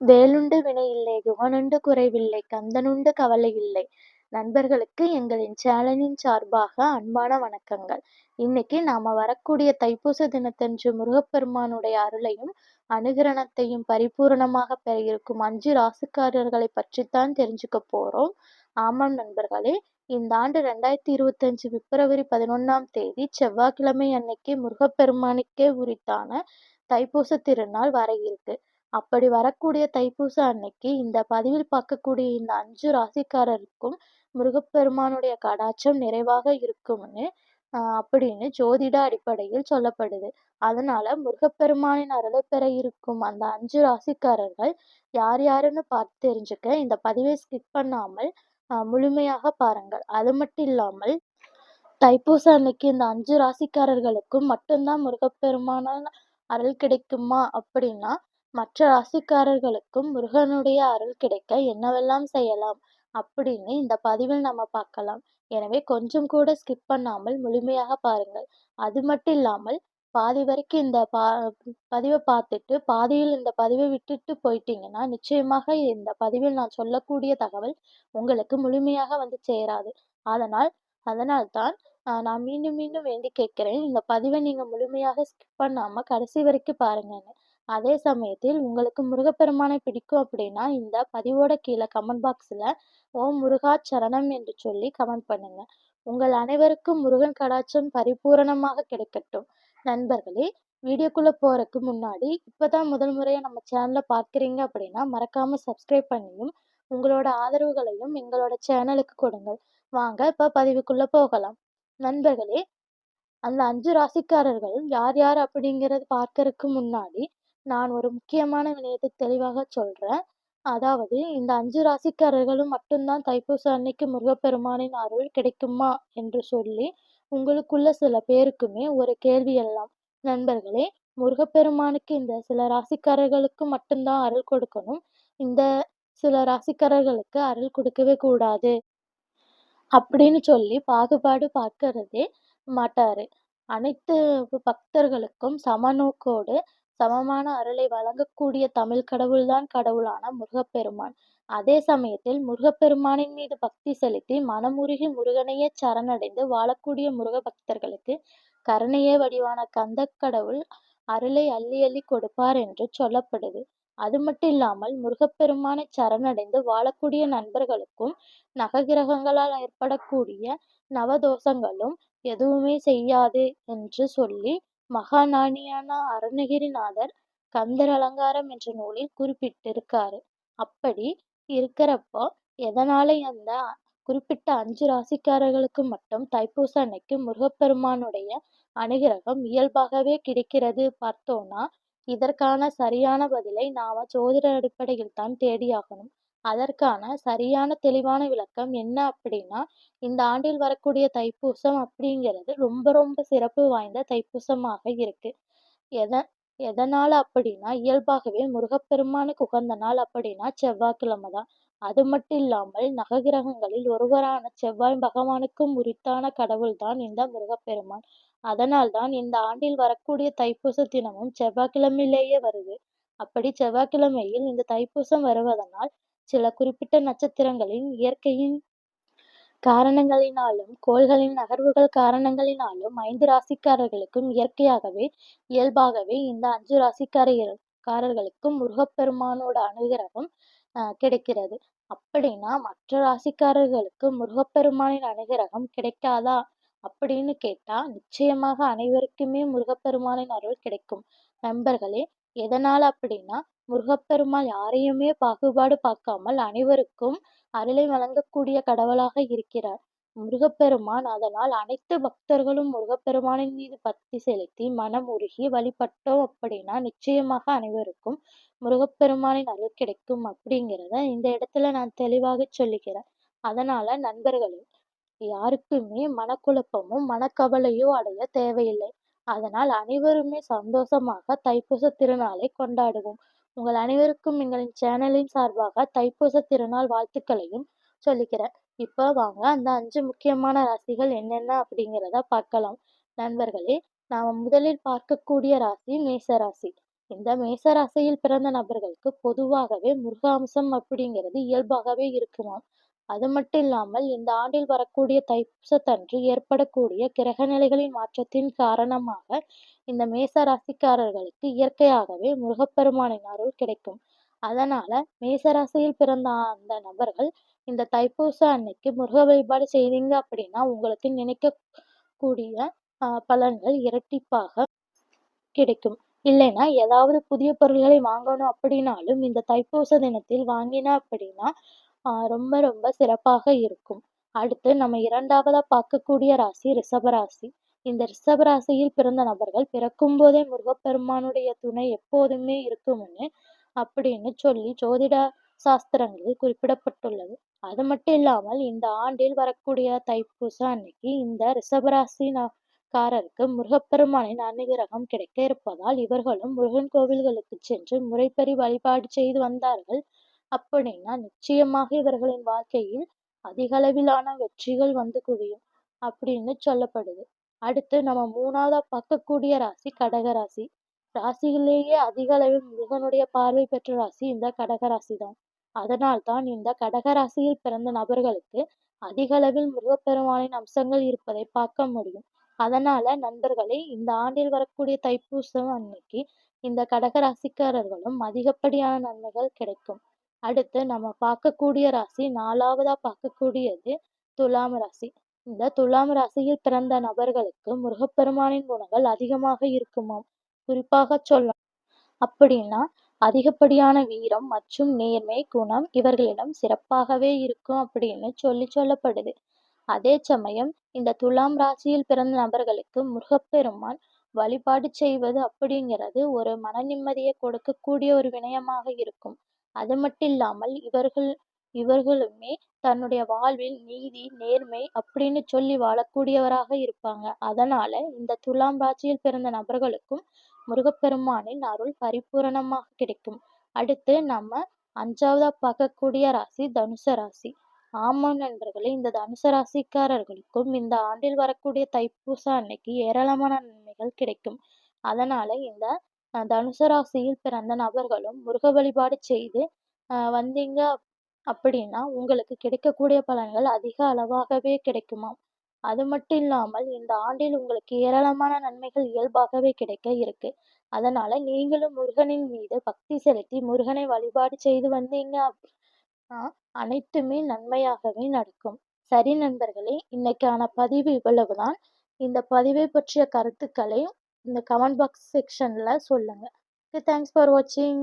வேலுண்டு வினையில்லை குகனுண்டு குறைவில்லை கந்தனுண்டு கவலையில்லை நண்பர்களுக்கு எங்களின் சேனலின் சார்பாக அன்பான வணக்கங்கள். இன்னைக்கு நாம வரக்கூடிய தைப்பூச தினத்தன்று முருகப்பெருமானுடைய அருளையும் அனுகிரணத்தையும் பரிபூரணமாக பெற இருக்கும் அஞ்சு ராசிக்காரர்களை பற்றித்தான் தெரிஞ்சுக்க போறோம். ஆமாம் நண்பர்களே இந்த ஆண்டு ரெண்டாயிரத்தி இருபத்தஞ்சு பிப்ரவரி பதினொன்னாம் தேதி செவ்வாய்க்கிழமை அன்னைக்கு முருகப்பெருமானுக்கே உரித்தான தைப்பூச திருநாள் வர இருக்கு. அப்படி வரக்கூடிய தைப்பூச அன்னைக்கு இந்த பதிவில் பார்க்கக்கூடிய இந்த அஞ்சு ராசிக்காரருக்கும் முருகப்பெருமானுடைய கடாட்சம் நிறைவாக இருக்கும்னு அப்படின்னு ஜோதிட அடிப்படையில் சொல்லப்படுது. அதனால முருகப்பெருமானின் அருளை பெற இருக்கும் அந்த அஞ்சு ராசிக்காரர்கள் யார் யாருன்னு பார்த்து தெரிஞ்சுக்க இந்த பதிவை ஸ்கிப் பண்ணாமல் முழுமையாக பாருங்கள். அது மட்டும் இல்லாமல் தைப்பூச அன்னைக்கு இந்த அஞ்சு ராசிக்காரர்களுக்கும் மட்டும்தான் முருகப்பெருமானால் அருள் கிடைக்குமா அப்படின்னா மற்ற ராசிக்காரர்களுக்கும் முருகனுடைய அருள் கிடைக்க என்னவெல்லாம் செய்யலாம் அப்படின்னு இந்த பதிவில் நம்ம பார்க்கலாம். எனவே கொஞ்சம் கூட ஸ்கிப் பண்ணாமல் முழுமையாக பாருங்கள். அது மட்டும் இல்லாமல் பாதி வரைக்கும் இந்த பா பதிவை பார்த்துட்டு பாதியில் இந்த பதிவை விட்டுட்டு போயிட்டீங்கன்னா நிச்சயமாக இந்த பதிவில் நான் சொல்லக்கூடிய தகவல் உங்களுக்கு முழுமையாக வந்து சேராது. அதனால் அதனால்தான் நான் மீண்டும் மீண்டும் வேண்டி கேட்கிறேன். இந்த பதிவை நீங்கள் முழுமையாக ஸ்கிப் பண்ணாமல் கடைசி வரைக்கும் பாருங்கன்னு. அதே சமயத்தில் உங்களுக்கு முருகப்பெருமானை பிடிக்கும் அப்படின்னா இந்த பதிவோட கீழே கமெண்ட் பாக்ஸில் ஓம் முருகா சரணம் என்று சொல்லி கமெண்ட் பண்ணுங்க. உங்கள் அனைவருக்கும் முருகன் கடாட்சம் பரிபூரணமாக கிடைக்கட்டும். நண்பர்களே வீடியோக்குள்ளே போகிறதுக்கு முன்னாடி இப்போ தான் முதல் முறையாக நம்ம சேனலை பார்க்குறீங்க அப்படின்னா மறக்காமல் சப்ஸ்கிரைப் பண்ணியும் உங்களோட ஆதரவுகளையும் எங்களோட சேனலுக்கு கொடுங்கள். வாங்க இப்போ பதிவுக்குள்ளே போகலாம். நண்பர்களே அந்த அஞ்சு ராசிக்காரர்கள் யார் யார் அப்படிங்கிறது பார்க்கறதுக்கு முன்னாடி நான் ஒரு முக்கியமான விடயத்தை தெளிவாக சொல்றேன். அதாவது இந்த அஞ்சு ராசிக்காரர்களும் மட்டும்தான் தைப்பூச அன்னைக்கு முருகப்பெருமானின் அருள் கிடைக்குமா என்று சொல்லி உங்களுக்குள்ள சில பேருக்குமே ஒரு கேள்வி எல்லாம். நண்பர்களே முருகப்பெருமானுக்கு இந்த சில ராசிக்காரர்களுக்கு மட்டும்தான் அருள் கொடுக்கணும். இந்த சில ராசிக்காரர்களுக்கு அருள் கொடுக்கவே கூடாது. அப்படின்னு சொல்லி பாகுபாடு பார்க்கறதே மாட்டாரு. அனைத்து பக்தர்களுக்கும் சமநோக்கோடு சமமான அருளை வழங்கக்கூடிய தமிழ் கடவுள்தான் கடவுளான முருகப்பெருமான். அதே சமயத்தில் முருகப்பெருமானின் மீது பக்தி செலுத்தி மனமுருகி முருகனையே சரணடைந்து வாழக்கூடிய முருக பக்தர்களுக்கு கருணையே வடிவான கந்த கடவுள் அருளை அள்ளி அள்ளி கொடுப்பார் என்று சொல்லப்படுது. அது மட்டும் இல்லாமல் முருகப்பெருமானை சரணடைந்து வாழக்கூடிய நண்பர்களுக்கும் நககிரகங்களால் ஏற்படக்கூடிய நவதோஷங்களும் எதுவுமே செய்யாது என்று சொல்லி மகாஞானியான அருணகிரிநாதர் கந்தர் அலங்காரம் என்ற நூலில் குறிப்பிட்டிருக்காரு. அப்படி இருக்கிறப்போ எதனால அந்த குறிப்பிட்ட அஞ்சு ராசிக்காரர்களுக்கு மட்டும் தைப்பூச அன்னைக்கு முருகப்பெருமானுடைய அனுகிரகம் இயல்பாகவே கிடைக்கிறது பார்த்தோம்னா இதற்கான சரியான பதிலை நாம ஜோதிட அடிப்படையில் தான் தேடியாகணும் அதற்கான சரியான தெளிவான விளக்கம் என்ன அப்படின்னா இந்த ஆண்டில் வரக்கூடிய தைப்பூசம் அப்படிங்கிறது ரொம்ப ரொம்ப சிறப்பு வாய்ந்த தைப்பூசமாக இருக்கு. எத எதனால அப்படின்னா இயல்பாகவே முருகப்பெருமானுக்கு உகந்த நாள் அப்படின்னா செவ்வாய்க்கிழமை தான். அது மட்டும் இல்லாமல் நவகிரகங்களில் ஒருவரான செவ்வாய் பகவானுக்கும் உரித்தான கடவுள்தான் இந்த முருகப்பெருமான். அதனால்தான் இந்த ஆண்டில் வரக்கூடிய தைப்பூச தினமும் செவ்வாய்க்கிழமையிலேயே வருது. அப்படி செவ்வாய்க்கிழமையில் இந்த தைப்பூசம் வருவதனால் சில குறிப்பிட்ட நட்சத்திரங்களின் இயற்கையின் காரணங்களினாலும் கோள்களின் நகர்வுகள் காரணங்களினாலும் ஐந்து ராசிக்காரர்களுக்கும் இயற்கையாகவே இயல்பாகவே இந்த அஞ்சு ராசிக்காரர்களுக்கும் முருகப்பெருமானோட அனுகிரகம் கிடைக்கிறது. அப்படின்னா மற்ற ராசிக்காரர்களுக்கு முருகப்பெருமானின் அனுகிரகம் கிடைக்காதா? அப்படின்னு கேட்டா நிச்சயமாக அனைவருக்குமே முருகப்பெருமானின் அருள் கிடைக்கும். நண்பர்களே எதனால் அப்படின்னா முருகப்பெருமாள் யாரையுமே பாகுபாடு பார்க்காமல் அனைவருக்கும் அருளை வழங்கக்கூடிய கடவுளாக இருக்கிறார். முருகப்பெருமான் அதனால் அனைத்து பக்தர்களும் முருகப்பெருமானின் மீது பக்தி செலுத்தி மனம் உருகி வழிபட்டோம் அப்படின்னா நிச்சயமாக அனைவருக்கும் முருகப்பெருமானின் அருள் கிடைக்கும் அப்படிங்கிறத இந்த இடத்துல நான் தெளிவாக சொல்லிக்கிறேன். அதனால நண்பர்களே யாருக்குமே மனக்குழப்பமும் மனக்கவலையோ அடைய தேவையில்லை. அதனால் அனைவருமே சந்தோஷமாக தைப்பூச திருநாளை கொண்டாடுவோம். உங்கள் அனைவருக்கும் எங்களின் சேனலின் சார்பாக தைப்பூச திருநாள் வாழ்த்துக்களையும் சொல்லிக்கிறேன் இப்போ வாங்க அந்த அஞ்சு முக்கியமான ராசிகள் என்னென்ன அப்படிங்கிறத பார்க்கலாம். நண்பர்களே நாம் முதலில் பார்க்கக்கூடிய ராசி மேச ராசி இந்த மேச ராசியில் பிறந்த நபர்களுக்கு பொதுவாகவே முருகம்சம் அப்படிங்கிறது இயல்பாகவே இருக்குமாம். அது மட்டும் இல்லாமல் இந்த ஆண்டில் வரக்கூடிய தைப்பூசத்தன்று ஏற்படக்கூடிய கிரக நிலைகளின் மாற்றத்தின் காரணமாக இந்த மேச ராசிக்காரர்களுக்கு இயற்கையாகவே முருகப்பெருமானின் அருள் கிடைக்கும். அதனால மேச ராசியில் பிறந்த அந்த நபர்கள் இந்த தைப்பூச அன்னைக்கு முருக வழிபாடு செய்தீங்க அப்படின்னா உங்களுக்கு நினைக்கக்கூடிய ஆஹ் பலன்கள் இரட்டிப்பாக கிடைக்கும். இல்லைன்னா ஏதாவது புதிய பொருள்களை வாங்கணும் அப்படின்னாலும் இந்த தைப்பூச தினத்தில் வாங்கின அப்படின்னா ரொம்ப ரொம்ப சிறப்பாக இருக்கும். அடுத்து நம்ம இரண்டாவதா பார்க்கக்கூடிய ராசி ரிஷபராசி இந்த ரிஷபராசியில் பிறந்த நபர்கள் பிறக்கும் போதே முருகப்பெருமானுடைய துணை எப்போதுமே இருக்கும்னு அப்படின்னு சொல்லி ஜோதிட சாஸ்திரங்களில் குறிப்பிடப்பட்டுள்ளது. அது மட்டும் இல்லாமல் இந்த ஆண்டில் வரக்கூடிய தைப்பூச அன்னைக்கு இந்த ரிஷபராசிக்காரருக்கு முருகப்பெருமானின் அனுகிரகம் கிடைக்க இருப்பதால் இவர்களும் முருகன் கோவில்களுக்கு சென்று முறைப்படி வழிபாடு செய்து வந்தார்கள். அப்படின்னா நிச்சயமாக இவர்களின் வாழ்க்கையில் அதிகளவிலான வெற்றிகள் வந்து குவியும் அப்படின்னு சொல்லப்படுது. அடுத்து நம்ம மூணாவதா பார்க்கக்கூடிய ராசி கடகராசி ராசியிலேயே அதிக அளவில் முருகனுடைய பார்வை பெற்ற ராசி இந்த கடகராசி தான் அதனால்தான் இந்த கடகராசியில் பிறந்த நபர்களுக்கு அதிக அளவில் முருகப்பெருமானின் அம்சங்கள் இருப்பதை பார்க்க முடியும். அதனால நண்பர்களே இந்த ஆண்டில் வரக்கூடிய தைப்பூசம் அன்னைக்கு இந்த கடகராசிக்காரர்களும் அதிகப்படியான நன்மைகள் கிடைக்கும். அடுத்து நம்ம பார்க்கக்கூடிய ராசி நாலாவதா பார்க்கக்கூடியது துலாம் ராசி. இந்த துலாம் ராசியில் பிறந்த நபர்களுக்கு முருகப்பெருமானின் குணங்கள் அதிகமாக இருக்குமாம். குறிப்பாக சொல்ல அப்படின்னா அதிகப்படியான வீரம் மற்றும் நேர்மை குணம் இவர்களிடம் சிறப்பாகவே இருக்கும் அப்படின்னு சொல்லி சொல்லப்படுது. அதே சமயம் இந்த துலாம் ராசியில் பிறந்த நபர்களுக்கு முருகப்பெருமான் வழிபாடு செய்வது அப்படிங்கிறது ஒரு மன நிம்மதியை கொடுக்கக்கூடிய ஒரு வினயமாக இருக்கும். அது மட்டும் இல்லாமல் இவர்கள் இவர்களுமே தன்னுடைய வாழ்வில் நீதி நேர்மை அப்படின்னு சொல்லி வாழக்கூடியவராக இருப்பாங்க. அதனால இந்த துலாம் ராசியில் பிறந்த நபர்களுக்கும் முருகப்பெருமானின் அருள் பரிபூரணமாக கிடைக்கும். அடுத்து நம்ம அஞ்சாவதா பார்க்கக்கூடிய ராசி தனுச ராசி. ஆமாம் நண்பர்களே இந்த தனுச ராசிக்காரர்களுக்கும் இந்த ஆண்டில் வரக்கூடிய தைப்பூச அன்னைக்கு ஏராளமான நன்மைகள் கிடைக்கும். அதனால இந்த தனுசு ராசியில் பிறந்த நபர்களும் முருக வழிபாடு செய்து வந்தீங்க அப்படின்னா உங்களுக்கு கிடைக்கக்கூடிய பலன்கள் அதிக அளவாகவே கிடைக்குமாம் அது மட்டும் இல்லாமல் இந்த ஆண்டில் உங்களுக்கு ஏராளமான நன்மைகள் இயல்பாகவே கிடைக்க இருக்கு. அதனால நீங்களும் முருகனின் மீது பக்தி செலுத்தி முருகனை வழிபாடு செய்து வந்தீங்க அப்படின்னா அனைத்துமே நன்மையாகவே நடக்கும். சரி நண்பர்களே இன்னைக்கான பதிவு இவ்வளவுதான். இந்த பதிவை பற்றிய கருத்துக்களை இந்த கமெண்ட் பாக்ஸ் செக்ஷன்ல சொல்லுங்க. தேங்க்ஸ் ஃபார் வாட்சிங்